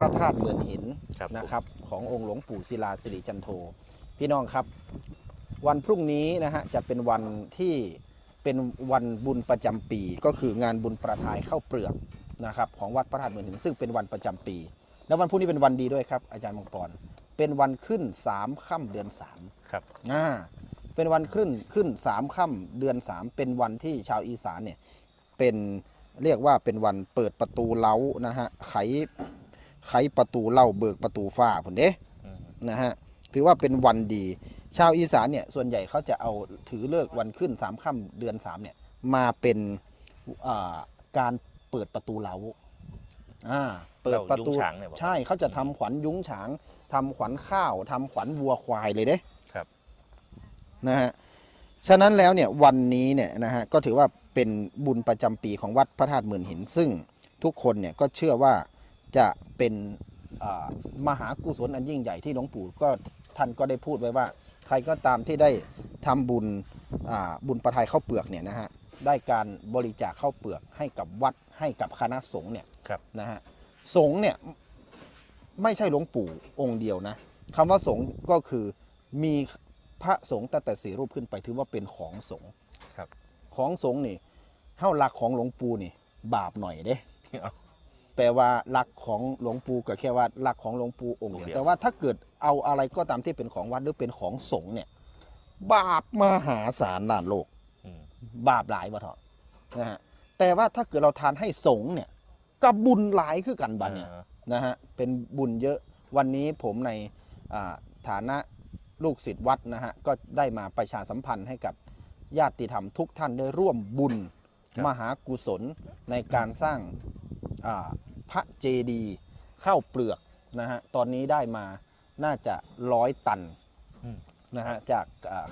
พระธาตุเมือนหินครับผมนะครับ ขององค์หลวงปู่ศิลาสิริจันโท พี่น้องครับ วันพรุ่งนี้นะฮะจะเป็นวันที่เป็นวันบุญประจำปี ก็คืองานบุญประทายเข้าวเปลือกนะครับของวัดพระธาตุเมือนหินซึ่งเป็นวันประจำปี แล้ววันพรุ่งนี้เป็นวันดีด้วยครับ อาจารย์มังกรเป็นวันขึ้นสามค่ำเดือนสาม ครับ อ่าเป็นวันขึ้นขึ้นสามค่ำเดือนสามเป็นวันที่ชาวอีสานเนี่ยเป็นเรียกว่าเป็นวันเปิดประตูเล้านะฮะไข ไขประตูเล่าเบิกประตูฟ้าผุนเด้อืมนะฮะถือว่าเป็นวันดี ชาวอีสานเนี่ยส่วนใหญ่เขาจะเอาถือเลิกวันขึ้นสามค่ำเดือนสามเนี่ยมาเป็นอ่าการเปิดประตูเล้าอ่าเปิดประตูเล้ายุ้งฉางเนี่ยบอกใช่เขาจะทำขวัญยุ้งฉางทำขวัญข้าวทำขวัญวัวควายเลยเด้ครับนะฮะฉะนั้นแล้วเนี่ยวันนี้เนี่ยนะฮะก็ถือว่าเป็นบุญประจำปีของวัดพระธาตุหมื่นหินซึ่งทุกคนเนี่ยก็เชื่อว่า จะเป็นอ่ามหากุศลอันยิ่งใหญ่ที่หลวงปู่ก็ท่านก็ได้พูดไว้ว่า ใครก็ตามที่ได้ทำบุญอ่าบุญประทายข้าวเปลือกเนี่ยนะฮะได้การบริจาคข้าวเปลือกให้กับวัดให้กับคณะสงฆ์เนี่ยครับนะฮะสงฆ์เนี่ยไม่ใช่หลวงปู่องค์เดียวนะคำว่าสงฆ์ก็คือมีพระสงฆ์ตั้งแต่สี่รูปขึ้นไปถือว่าเป็นของสงฆ์ครับของสงฆ์นี่เท่าหลักของหลวงปู่นี่ บาปหน่อยเด้เอา แปลว่าหลักของหลวงปู่ก็แค่ว่าหลักของหลวงปู่องค์เดียวองค์เดียวแต่ว่าถ้าเกิดเอาอะไรก็ตามที่เป็นของวัดหรือเป็นของสงฆ์เนี่ย บาปมหาศาลนานโลกอืมบาปหลายบ่เถอะนะฮะแต่ว่าถ้าเกิดเราทานให้สงฆ์เนี่ยกับบุญหลายคือกันบัดเนี่ยอ่านะฮะเป็นบุญเยอะวันนี้ผมในอ่าฐานะลูกศิษย์วัดนะฮะก็ได้มาประชาสัมพันธ์ให้กับญาติธรรมทุกท่านได้ร่วมบุญครับมหากุศลในการสร้างอ่า พระเจดีย์ข้าวเปลือกนะฮะตอนนี้ได้มาน่าจะร้อยตันอืมนะฮะจากอ่า